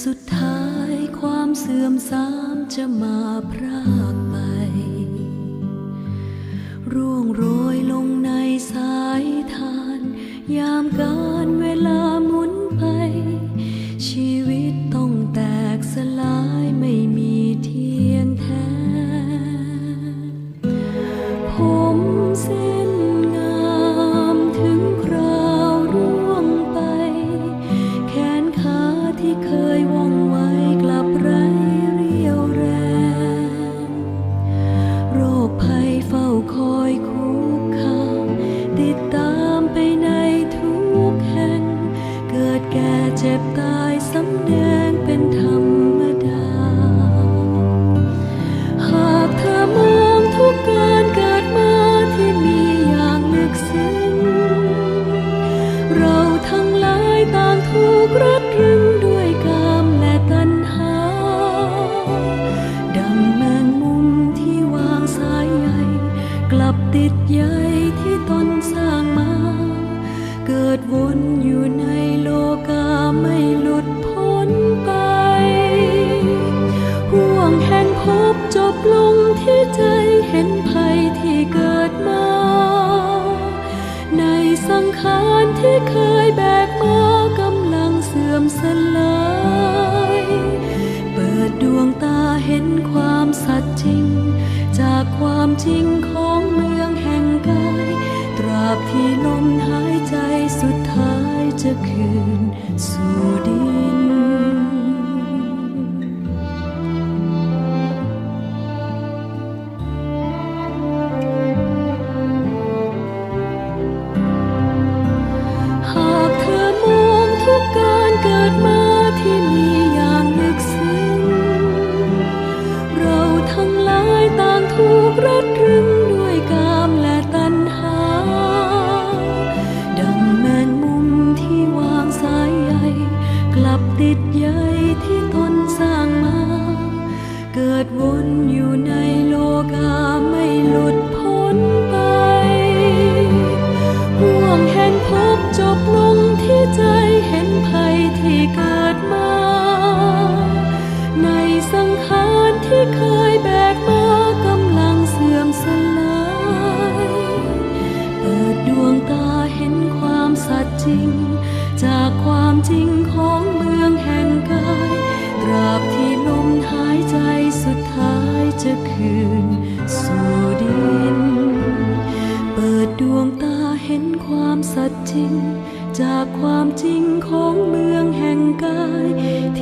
สุดท้ายความเสื่อมทรามจะมาพรากไป ร่วงโรยลงในสายทาน ยามการเวลา ใยที่ตนสร้างมา เกิดวนอยู่ในโลกาไม่หลุดพ้นไป ห่วงแห่งพบจบลงที่ใจเห็นภัยที่เกิดมา ในสังขารที่เคยแบกมากำลังเสื่อมสลาย เปิดดวงตาเห็นความสัตย์จริง จากความจริง มหายใจสุดท้ายจะคืนสู่ กลับติดใยที่ตนสร้างมา เกิดวนอยู่ในโลกาไม่หลุดพ้นไปห่วงแห่งพบจบลงที่ใจเห็นภัยที่เกิดมา ในสังขารที่เคยแบกมากำลังเสื่อมสลาย เปิดดวงตาเห็นความสัตย์จริง จากความจริงของเมืองแห่งกายตราบที่ลมหายใจสุดท้ายจะคืนสู่ดิน เปิดดวงตาเห็นความสัตย์จริง จากความจริงของเมืองแห่งกายที่เคลื่อนไหวในลมหาย